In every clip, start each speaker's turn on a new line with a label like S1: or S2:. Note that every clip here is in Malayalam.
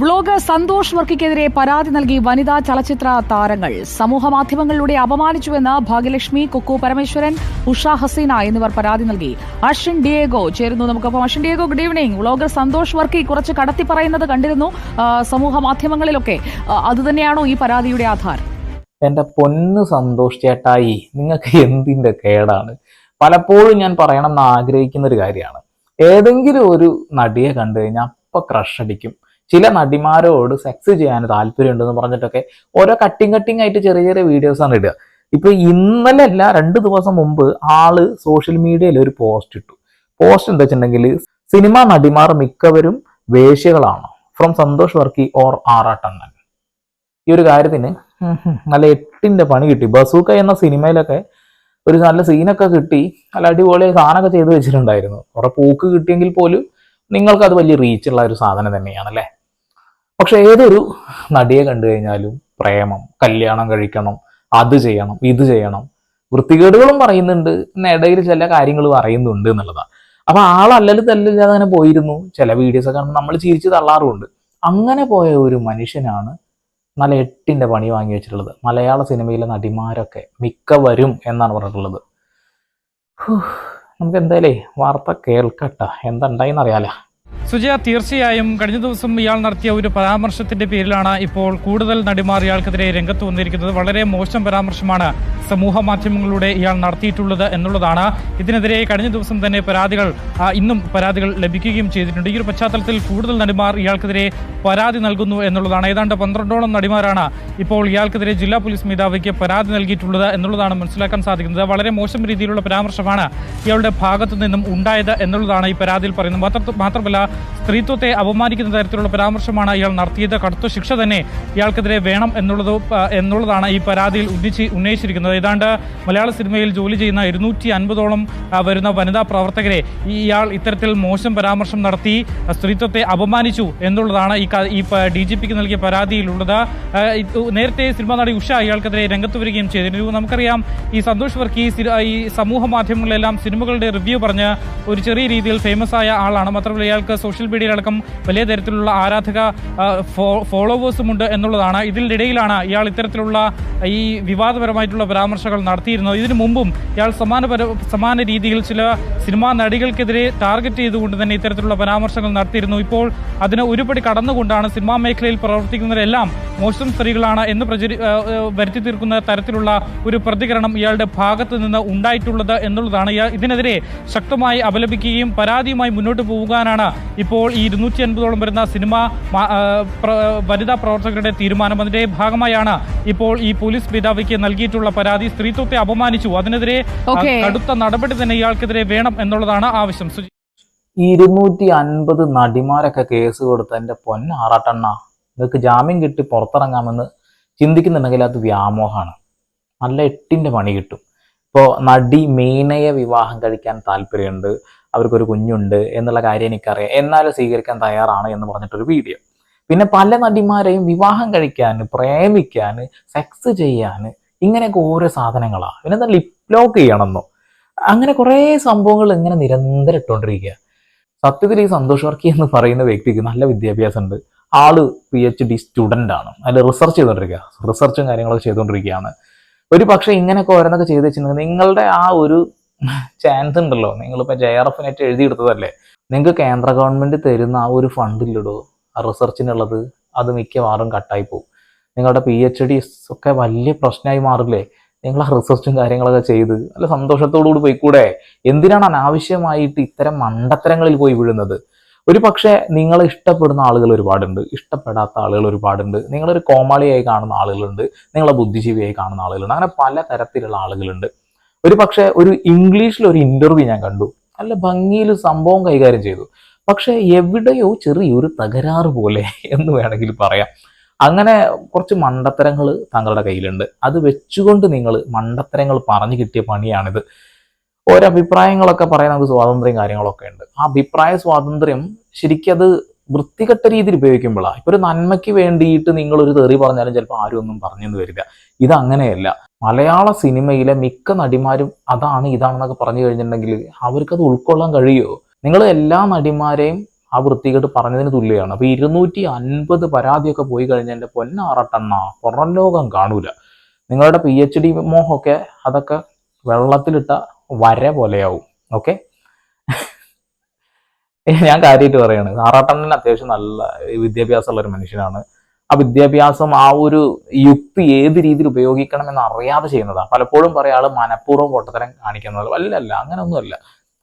S1: വ്ളോഗർ സന്തോഷ് വർക്കിക്കെതിരെ പരാതി നൽകി വനിതാ ചലച്ചിത്ര താരങ്ങൾ. സമൂഹ മാധ്യമങ്ങളിലൂടെ അപമാനിച്ചുവെന്ന് ഭാഗ്യലക്ഷ്മി കുക്കു പരമേശ്വരൻ ഉഷ ഹസീന എന്നിവർ പരാതി നൽകി. അഷിൻ ഡിയേഗോ ചേരുന്നു നമുക്കൊപ്പം. Ashin Diego good evening vlogger Santhosh Varkey കുറച്ച് കടത്തി പറയുന്നത് കണ്ടിരുന്നു. സമൂഹ മാധ്യമങ്ങളിലൊക്കെ. അതുതന്നെയാണോ ഈ പരാതിയുടെ ആധാരം?
S2: എന്റെ പൊന്ന് സന്തോഷ് ചേട്ടായി നിങ്ങൾക്ക് എന്തിന്റെ കേടാണ്? പലപ്പോഴും ഞാൻ പറയണം എന്ന് ആഗ്രഹിക്കുന്ന ഒരു കാര്യമാണ്. ഏതെങ്കിലും ഒരു നടിയെ കണ്ടു കഴിഞ്ഞാൽ അപ്പൊ ക്രഷ് അടിക്കും. ചില നടിമാരോട് സെക്സ് ചെയ്യാൻ താല്പര്യമുണ്ടെന്ന് പറഞ്ഞിട്ടൊക്കെ ഓരോ കട്ടിങ് കട്ടിങ് ആയിട്ട് ചെറിയ ചെറിയ വീഡിയോസ് ആണ് ഇടുക. ഇപ്പൊ ഇന്നലെ അല്ല രണ്ട് ദിവസം മുമ്പ് ആൾ സോഷ്യൽ മീഡിയയിൽ ഒരു പോസ്റ്റ് ഇട്ടു. പോസ്റ്റ് എന്താ വെച്ചിട്ടുണ്ടെങ്കിൽ സിനിമാ നടിമാർ മിക്കവരും വേശ്യകളാണ്. ഫ്രം സന്തോഷ് വർക്കി ഓർ ആറാട്ടണ്ണൻ ഈ ഒരു കാര്യത്തിന് നല്ല എട്ടിന്റെ പണി കിട്ടി. ബസൂക്ക എന്ന സിനിമയിലൊക്കെ ഒരു നല്ല സീനൊക്കെ കിട്ടി. നല്ല അടിപൊളി സാധനമൊക്കെ ചെയ്തു വെച്ചിട്ടുണ്ടായിരുന്നു. കുറെ പോക്ക് കിട്ടിയെങ്കിൽ പോലും നിങ്ങൾക്ക് അത് വലിയ റീച്ചുള്ള ഒരു സാധനം തന്നെയാണ് അല്ലേ? പക്ഷെ ഏതൊരു നടിയെ കണ്ടു കഴിഞ്ഞാലും പ്രേമം കല്യാണം കഴിക്കണം അത് ചെയ്യണം ഇത് ചെയ്യണം വൃത്തികേടുകളും പറയുന്നുണ്ട് ഇടയിൽ ചില കാര്യങ്ങൾ പറയുന്നുണ്ട് എന്നുള്ളതാണ്. അപ്പൊ ആളല്ലല് തല്ലില്ലാതെ അങ്ങനെ പോയിരുന്നു. ചില വീഡിയോസ് ഒക്കെ നമ്മൾ ചിരിച്ച് തള്ളാറുമുണ്ട്. അങ്ങനെ പോയ ഒരു മനുഷ്യനാണ് നല്ല എട്ടിന്റെ പണി വാങ്ങി വെച്ചിട്ടുള്ളത്. മലയാള സിനിമയിലെ നടിമാരൊക്കെ മിക്കവരും എന്നാണ് പറഞ്ഞിട്ടുള്ളത്. നമുക്ക് എന്തായാലേ വാർത്ത കേൾക്കട്ട. എന്തുണ്ടായിന്ന് അറിയാലോ
S3: സുജയ തീർച്ചയായും കഴിഞ്ഞ ദിവസം ഇയാൾ നടത്തിയ ഒരു പരാമർശത്തിന്റെ പേരിലാണ് ഇപ്പോൾ കൂടുതൽ നടിമാർ ഇയാൾക്കെതിരെ രംഗത്ത് വന്നിരിക്കുന്നത്. വളരെ മോശം പരാമർശമാണ് സമൂഹ മാധ്യമങ്ങളിലൂടെ ഇയാൾ നടത്തിയിട്ടുള്ളത് എന്നുള്ളതാണ്. ഇതിനെതിരെ കഴിഞ്ഞ ദിവസം തന്നെ പരാതികൾ ഇന്നും പരാതികൾ ലഭിക്കുകയും ചെയ്തിട്ടുണ്ട്. ഈ ഒരു പശ്ചാത്തലത്തിൽ കൂടുതൽ നടിമാർ ഇയാൾക്കെതിരെ പരാതി നൽകുന്നു എന്നുള്ളതാണ്. ഏതാണ്ട് പന്ത്രണ്ടോളം നടിമാരാണ് ഇപ്പോൾ ഇയാൾക്കെതിരെ ജില്ലാ പോലീസ് മേധാവിക്ക് പരാതി നൽകിയിട്ടുള്ളത് എന്നുള്ളതാണ് മനസ്സിലാക്കാൻ സാധിക്കുന്നത്. വളരെ മോശം രീതിയിലുള്ള പരാമർശമാണ് ഇയാളുടെ ഭാഗത്തു നിന്നും ഉണ്ടായത് എന്നുള്ളതാണ് ഈ പരാതിയിൽ പറയുന്നത്. മാത്രമല്ല സ്ത്രീത്വത്തെ അപമാനിക്കുന്ന തരത്തിലുള്ള പരാമർശമാണ് ഇയാൾ നടത്തിയത്. കടുത്ത ശിക്ഷ തന്നെ ഇയാൾക്കെതിരെ വേണം എന്നുള്ളത് എന്നുള്ളതാണ് ഈ പരാതിയിൽ ഉന്നയിച്ച് ഉന്നയിച്ചിരിക്കുന്നത്. ഏതാണ്ട് മലയാള സിനിമയിൽ ജോലി ചെയ്യുന്ന ഇരുന്നൂറ്റി അൻപതോളം വരുന്ന വനിതാ പ്രവർത്തകരെ ഇയാൾ ഇത്തരത്തിൽ മോശം പരാമർശം നടത്തി സ്ത്രീത്വത്തെ അപമാനിച്ചു എന്നുള്ളതാണ് ഈ ഈ ഡി ജി പിക്ക് നൽകിയ പരാതിയിലുള്ളത്. നേരത്തെ സിനിമാ നടി ഉഷ ഇയാൾക്കെതിരെ രംഗത്ത് വരികയും ചെയ്തിരുന്നു. നമുക്കറിയാം ഈ സന്തോഷ് വർക്കി ഈ സമൂഹ മാധ്യമങ്ങളിലെല്ലാം സിനിമകളുടെ റിവ്യൂ പറഞ്ഞ് ഒരു ചെറിയ രീതിയിൽ ഫേമസ് ആയ ആളാണ്. മാത്രമല്ല ഇയാൾക്ക് സോഷ്യൽ മീഡിയയിലടക്കം വലിയ തരത്തിലുള്ള ആരാധക ഫോളോവേഴ്സും ഉണ്ട് എന്നുള്ളതാണ്. ഇതിനിടയിലാണ് ഇയാൾ ഇത്തരത്തിലുള്ള ഈ വിവാദപരമായിട്ടുള്ള പരാമർശങ്ങൾ നടത്തിയിരുന്നു. ഇതിനു മുമ്പും ഇയാൾ സമാന സമാന രീതിയിൽ ചില സിനിമാ നടികൾക്കെതിരെ ടാർഗറ്റ് ചെയ്തുകൊണ്ട് തന്നെ ഇത്തരത്തിലുള്ള പരാമർശങ്ങൾ നടത്തിയിരുന്നു. ഇപ്പോൾ അതിന് ഒരുപടി കടന്നുകൊണ്ടാണ് സിനിമാ മേഖലയിൽ പ്രവർത്തിക്കുന്നവരെല്ലാം മോശം സ്ത്രീകളാണ് എന്ന് പ്രചരി വരുത്തി തീർക്കുന്ന തരത്തിലുള്ള ഒരു പ്രതികരണം ഇയാളുടെ ഭാഗത്ത് നിന്ന് ഉണ്ടായിട്ടുള്ളത് എന്നുള്ളതാണ്. ഇയാൾ ഇതിനെതിരെ ശക്തമായി അപലപിക്കുകയും പരാതിയുമായി മുന്നോട്ട് പോകാനാണ് ഇപ്പോൾ ഈ ഇരുന്നൂറ്റി അൻപതോളം വരുന്ന സിനിമ വനിതാ പ്രവർത്തകരുടെ തീരുമാനം. അതിന്റെ ഭാഗമായാണ് ഇപ്പോൾ ഈ പോലീസ് മേധാവിക്ക് നൽകിയിട്ടുള്ള പരാതി. സ്ത്രീത്വത്തെ അപമാനിച്ചു. അതിനെതിരെ കടുത്ത നടപടി തന്നെ ഇയാൾക്കെതിരെ വേണം എന്നുള്ളതാണ് ആവശ്യം.
S2: ഇരുന്നൂറ്റി അൻപത് നടിമാരൊക്കെ കേസ് കൊടുത്ത എന്റെ പൊന്നാറാട്ടണ്ണ നിങ്ങൾക്ക് ജാമ്യം കിട്ടി പുറത്തിറങ്ങാമെന്ന് ചിന്തിക്കുന്നുണ്ടെങ്കിൽ അത് വ്യാമോഹമാണ്. നല്ല എട്ടിന്റെ പണി കിട്ടും. ഇപ്പോ നടി മീനയെ വിവാഹം കഴിക്കാൻ താല്പര്യമുണ്ട്. അവർക്കൊരു കുഞ്ഞുണ്ട് എന്നുള്ള കാര്യം എനിക്കറിയാം. എന്നാലും സ്വീകരിക്കാൻ തയ്യാറാണ് എന്ന് പറഞ്ഞിട്ടൊരു വീഡിയോ. പിന്നെ പല നടിമാരെയും വിവാഹം കഴിക്കാൻ പ്രേമിക്കാൻ സെക്സ് ചെയ്യാൻ ഇങ്ങനെയൊക്കെ ഓരോ സാധനങ്ങളാണ് പിന്നെന്താ ലിപ് ലോക്ക് ചെയ്യണമെന്നോ. അങ്ങനെ കുറേ സംഭവങ്ങൾ ഇങ്ങനെ നിരന്തരം ഇട്ടുകൊണ്ടിരിക്കുക സത്യത്തിൽ ഈ സന്തോഷ് വർക്കി എന്ന് പറയുന്ന വ്യക്തിക്ക് നല്ല വിദ്യാഭ്യാസം ഉണ്ട് ആൾ പി എച്ച് ഡി സ്റ്റുഡന്റ് ആണ് അതിൽ റിസർച്ച് ചെയ്തുകൊണ്ടിരിക്കുക റിസർച്ചും കാര്യങ്ങളൊക്കെ ചെയ്തുകൊണ്ടിരിക്കുകയാണ് ഒരു പക്ഷേ ഇങ്ങനെയൊക്കെ ഓരോന്നൊക്കെ ചെയ്ത് വെച്ചിട്ടുണ്ടെങ്കിൽ നിങ്ങളുടെ ആ ഒരു ചാൻസ് ഉണ്ടല്ലോ. നിങ്ങളിപ്പോൾ ജെ ആർ എഫിനായിട്ട് എഴുതിയെടുത്തതല്ലേ? നിങ്ങൾക്ക് കേന്ദ്ര ഗവൺമെന്റ് തരുന്ന ആ ഒരു ഫണ്ടിലിടോ ആ റിസർച്ചിനുള്ളത് അത് മിക്കവാറും കട്ടായി പോകും നിങ്ങളുടെ പി എച്ച് ഡി ഒക്കെ വലിയ പ്രശ്നമായി മാറില്ലേ? നിങ്ങൾ ആ റിസർച്ചും കാര്യങ്ങളൊക്കെ ചെയ്ത് നല്ല സന്തോഷത്തോടുകൂടി പോയിക്കൂടെ? എന്തിനാണ് അനാവശ്യമായിട്ട് ഇത്തരം മണ്ടത്തരങ്ങളിൽ പോയി വീഴുന്നത്? ഒരു പക്ഷേ നിങ്ങൾ ഇഷ്ടപ്പെടുന്ന ആളുകൾ ഒരുപാടുണ്ട്. ഇഷ്ടപ്പെടാത്ത ആളുകൾ ഒരുപാടുണ്ട്. നിങ്ങളൊരു കോമാളിയായി കാണുന്ന ആളുകളുണ്ട്. നിങ്ങളെ ബുദ്ധിജീവിയായി കാണുന്ന ആളുകളുണ്ട്. അങ്ങനെ പല തരത്തിലുള്ള ആളുകളുണ്ട്. ഒരു പക്ഷേ ഒരു ഇംഗ്ലീഷിൽ ഒരു ഇന്റർവ്യൂ ഞാൻ കണ്ടു. നല്ല ഭംഗിയിൽ സംഭവം കൈകാര്യം ചെയ്തു. പക്ഷേ എവിടെയോ ചെറിയൊരു തകരാറ് പോലെ എന്ന് വേണമെങ്കിൽ പറയാം. അങ്ങനെ കുറച്ച് മണ്ടത്തരങ്ങൾ താങ്കളുടെ കയ്യിലുണ്ട്. അത് വെച്ചുകൊണ്ട് നിങ്ങൾ മണ്ടത്തരങ്ങൾ പറഞ്ഞു കിട്ടിയ പണിയാണിത്. ഓരോ അഭിപ്രായങ്ങളൊക്കെ പറയാൻ നമുക്ക് സ്വാതന്ത്ര്യം കാര്യങ്ങളൊക്കെ ഉണ്ട്. ആ അഭിപ്രായ സ്വാതന്ത്ര്യം ശരിക്കും അത് വൃത്തികെട്ട രീതിയിൽ ഉപയോഗിക്കുമ്പോഴാണ് ഇപ്പൊ ഒരു നന്മയ്ക്ക് വേണ്ടിയിട്ട് നിങ്ങൾ ഒരു തെറി പറഞ്ഞാലും ചിലപ്പോൾ ആരും ഒന്നും പറഞ്ഞെന്ന് വരില്ല. ഇത് അങ്ങനെയല്ല. മലയാള സിനിമയിലെ മിക്ക നടിമാരും അതാണ് ഇതാണെന്നൊക്കെ പറഞ്ഞു കഴിഞ്ഞിട്ടുണ്ടെങ്കിൽ അവർക്കത് ഉൾക്കൊള്ളാൻ കഴിയുമോ? നിങ്ങൾ എല്ലാ നടിമാരെയും ആ വൃത്തികേട്ട് പറഞ്ഞതിന് തുല്യമാണ് അപ്പൊ ഇരുന്നൂറ്റി അൻപത് പരാതിയൊക്കെ പോയി കഴിഞ്ഞാൽ എന്റെ പൊന്നാറട്ടെണ്ണ പുറം ലോകം കാണൂല. നിങ്ങളുടെ പി എച്ച് ഡി മോഹമൊക്കെ അതൊക്കെ വെള്ളത്തിലിട്ട വര പോലെയാവും. ഓക്കെ ഞാൻ കാര്യമായിട്ട് പറയാണ്. ആറാട്ടണ്ണൻ അത്യാവശ്യം നല്ല വിദ്യാഭ്യാസമുള്ള ഒരു മനുഷ്യനാണ്. ആ വിദ്യാഭ്യാസം ആ ഒരു യുക്തി ഏത് രീതിയിൽ ഉപയോഗിക്കണം എന്ന് അറിയാതെ ചെയ്യുന്നതാണ് പലപ്പോഴും പറയാൾ മനഃപൂർവം പൊട്ടത്തരം കാണിക്കുന്നത് അല്ലല്ല അങ്ങനെയൊന്നുമല്ല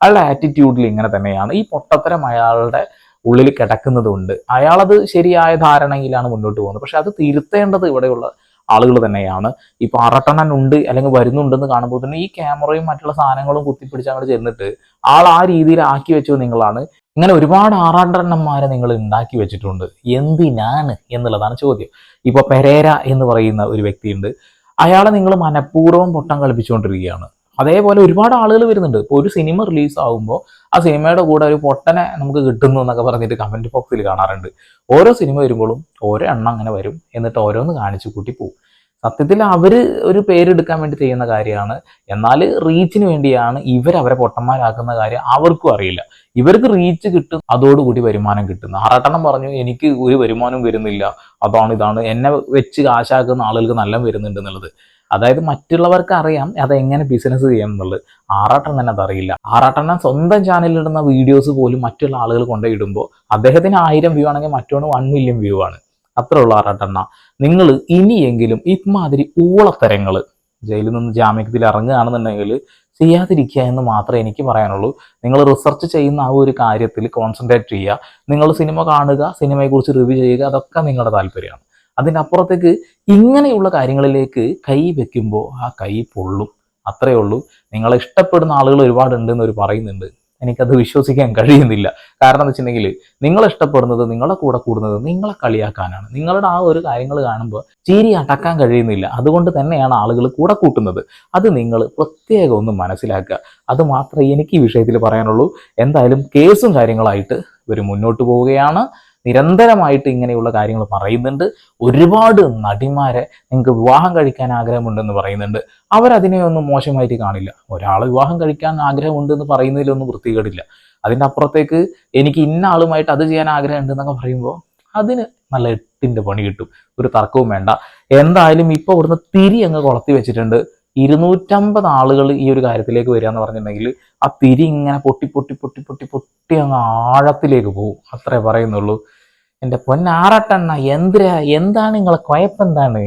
S2: അയാളുടെ ആറ്റിറ്റ്യൂഡിൽ ഇങ്ങനെ തന്നെയാണ്. ഈ പൊട്ടത്തരം അയാളുടെ ഉള്ളിൽ കിടക്കുന്നതുകൊണ്ട് അയാളത് ശരിയായ ധാരണയിലാണ് മുന്നോട്ട് പോകുന്നത്. പക്ഷെ അത് തിരുത്തേണ്ടത് ഇവിടെയുള്ള ആളുകൾ തന്നെയാണ്. ഇപ്പൊ അറട്ടണൻ ഉണ്ട് അല്ലെങ്കിൽ വരുന്നുണ്ടെന്ന് കാണുമ്പോൾ തന്നെ ഈ ക്യാമറയും മറ്റുള്ള സാധനങ്ങളും കുത്തിപ്പിടിച്ച് അങ്ങോട്ട് ചെന്നിട്ട് ആൾ ആ രീതിയിൽ ആക്കി വെച്ചു നിങ്ങളാണ്. ഇങ്ങനെ ഒരുപാട് ആറാണ്ടണ്ണന്മാരെ നിങ്ങൾ ഉണ്ടാക്കി വെച്ചിട്ടുണ്ട്. എന്തിനാണ് എന്നുള്ളതാണ് ചോദ്യം. ഇപ്പൊ പെരേര എന്ന് പറയുന്ന ഒരു വ്യക്തിയുണ്ട്. അയാളെ നിങ്ങൾ മനഃപൂർവം പൊട്ടം കളിപ്പിച്ചുകൊണ്ടിരിക്കുകയാണ്. അതേപോലെ ഒരുപാട് ആളുകൾ വരുന്നുണ്ട്. ഇപ്പോൾ ഒരു സിനിമ റിലീസ് ആകുമ്പോൾ ആ സിനിമയുടെ കൂടെ ഒരു പൊട്ടനെ നമുക്ക് കിട്ടുന്നു എന്നൊക്കെ പറഞ്ഞിട്ട് കമന്റ് ബോക്സിൽ കാണാറുണ്ട്. ഓരോ സിനിമ വരുമ്പോഴും ഓരോ എണ്ണം അങ്ങനെ വരും. എന്നിട്ട് ഓരോന്ന് കാണിച്ചു കൂട്ടി പോകും സത്യത്തിൽ അവർ ഒരു പേരെടുക്കാൻ വേണ്ടി ചെയ്യുന്ന കാര്യമാണ്. എന്നാൽ റീച്ചിന് വേണ്ടിയാണ് ഇവർ അവരെ പൊട്ടന്മാരാക്കുന്ന കാര്യം അവർക്കും അറിയില്ല. ഇവർക്ക് റീച്ച് കിട്ടും അതോടുകൂടി വരുമാനം കിട്ടുന്നു. ആറാട്ടെണ്ണം പറഞ്ഞു എനിക്ക് ഒരു വരുമാനം വരുന്നില്ല. അതാണ് ഇതാണ്. എന്നെ വെച്ച് കാശാക്കുന്ന ആളുകൾക്ക് നല്ല വരുന്നുണ്ട് എന്നുള്ളത്. അതായത് മറ്റുള്ളവർക്ക് അറിയാം അത് എങ്ങനെ ബിസിനസ് ചെയ്യാം എന്നുള്ളത് ആറാട്ടെണ്ണൻ അതറിയില്ല. ആറാട്ടണ്ണൻ സ്വന്തം ചാനലിൽ ഇടുന്ന വീഡിയോസ് പോലും മറ്റുള്ള ആളുകൾ കൊണ്ടുപോയിടുമ്പോൾ അദ്ദേഹത്തിന് ആയിരം വ്യൂ ആണെങ്കിൽ മറ്റോണ് വൺ മില്യൺ വ്യൂ ആണ്. അത്ര ഉള്ള ആറാട്ടെണ്ണ. നിങ്ങൾ ഇനിയെങ്കിലും ഇമാതിരി ഊളത്തരങ്ങൾ ജയിലിൽ നിന്ന് ജാമ്യത്തിൽ ഇറങ്ങുകയാണെന്നുണ്ടെങ്കിൽ ചെയ്യാതിരിക്കുക എന്ന് മാത്രമേ എനിക്ക് പറയാനുള്ളൂ. നിങ്ങൾ റിസർച്ച് ചെയ്യുന്ന ആ ഒരു കാര്യത്തിൽ കോൺസെൻട്രേറ്റ് ചെയ്യുക. നിങ്ങൾ സിനിമ കാണുക സിനിമയെക്കുറിച്ച് റിവ്യൂ ചെയ്യുക അതൊക്കെ നിങ്ങളുടെ താല്പര്യമാണ്. അതിനപ്പുറത്തേക്ക് ഇങ്ങനെയുള്ള കാര്യങ്ങളിലേക്ക് കൈ വെക്കുമ്പോൾ ആ കൈ പൊള്ളും. അത്രയേ ഉള്ളൂ. നിങ്ങളെ ഇഷ്ടപ്പെടുന്ന ആളുകൾ ഒരുപാടുണ്ട് എന്ന് അവർ പറയുന്നുണ്ട്. എനിക്കത് വിശ്വസിക്കാൻ കഴിയുന്നില്ല. കാരണം എന്ന് വെച്ചിട്ടുണ്ടെങ്കിൽ നിങ്ങളെ ഇഷ്ടപ്പെടുന്നത് നിങ്ങളെ കൂടെ കൂടുന്നത് നിങ്ങളെ കളിയാക്കാനാണ്. നിങ്ങളുടെ ആ ഒരു കാര്യങ്ങൾ കാണുമ്പോൾ ചീരി അടക്കാൻ കഴിയുന്നില്ല. അതുകൊണ്ട് തന്നെയാണ് ആളുകൾ കൂടെ കൂട്ടുന്നത്. അത് നിങ്ങൾ പ്രത്യേകം ഒന്ന് മനസ്സിലാക്കുക. അത് മാത്രമേ എനിക്ക് ഈ വിഷയത്തിൽ പറയാനുള്ളൂ. എന്തായാലും കേസും കാര്യങ്ങളായിട്ട് ഇവർ മുന്നോട്ട് പോവുകയാണ്. നിരന്തരമായിട്ട് ഇങ്ങനെയുള്ള കാര്യങ്ങൾ പറയുന്നുണ്ട്. ഒരുപാട് നടിമാരെ നിങ്ങൾക്ക് വിവാഹം കഴിക്കാൻ ആഗ്രഹമുണ്ടെന്ന് പറയുന്നുണ്ട്. അവരതിനെ ഒന്നും മോശമായിട്ട് കാണില്ല. ഒരാളെ വിവാഹം കഴിക്കാൻ ആഗ്രഹമുണ്ടെന്ന് പറയുന്നതിലൊന്നും വൃത്തികേടില്ല. അതിന്റെ അപ്പുറത്തേക്ക് എനിക്ക് ഇന്ന ആളുമായിട്ട് അത് ചെയ്യാൻ ആഗ്രഹമുണ്ട് എന്നൊക്കെ പറയുമ്പോൾ അതിന് നല്ല എട്ടിന്റെ പണി കിട്ടും. ഒരു തർക്കവും വേണ്ട. എന്തായാലും ഇപ്പോൾ ഇവിടുന്ന് തിരി അങ്ങ് കൊളത്തി വെച്ചിട്ടുണ്ട്. ഇരുന്നൂറ്റമ്പത് ആളുകൾ ഈ ഒരു കാര്യത്തിലേക്ക് വരിക എന്ന് പറഞ്ഞിട്ടുണ്ടെങ്കിൽ ആ തിരി ഇങ്ങനെ പൊട്ടി പൊട്ടി പൊട്ടി പൊട്ടി പൊട്ടി അങ്ങ് ആഴത്തിലേക്ക് പോകും. അത്രേ പറയുന്നുള്ളൂ. എന്റെ പൊന്നാറട്ടെണ്ണ എന്തിനാ എന്താണ് നിങ്ങളെ കുഴപ്പെന്താണ്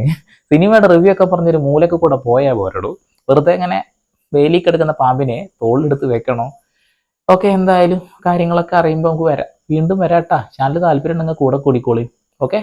S2: സിനിമയുടെ റിവ്യൂ ഒക്കെ പറഞ്ഞൊരു മൂലക്ക് കൂടെ പോയാൽ പോരടൂ. വെറുതെ ഇങ്ങനെ വേലിക്കെടുക്കുന്ന കിടക്കുന്ന പാമ്പിനെ തോളിലെടുത്ത് വെക്കണോ? ഓക്കെ എന്തായാലും കാര്യങ്ങളൊക്കെ അറിയുമ്പോൾ നമുക്ക് വരാം. വീണ്ടും വരാട്ടാ. ചാനൽ താല്പര്യം ഉണ്ടെങ്കിൽ കൂടെ കൂടിക്കോളി. ഓക്കെ?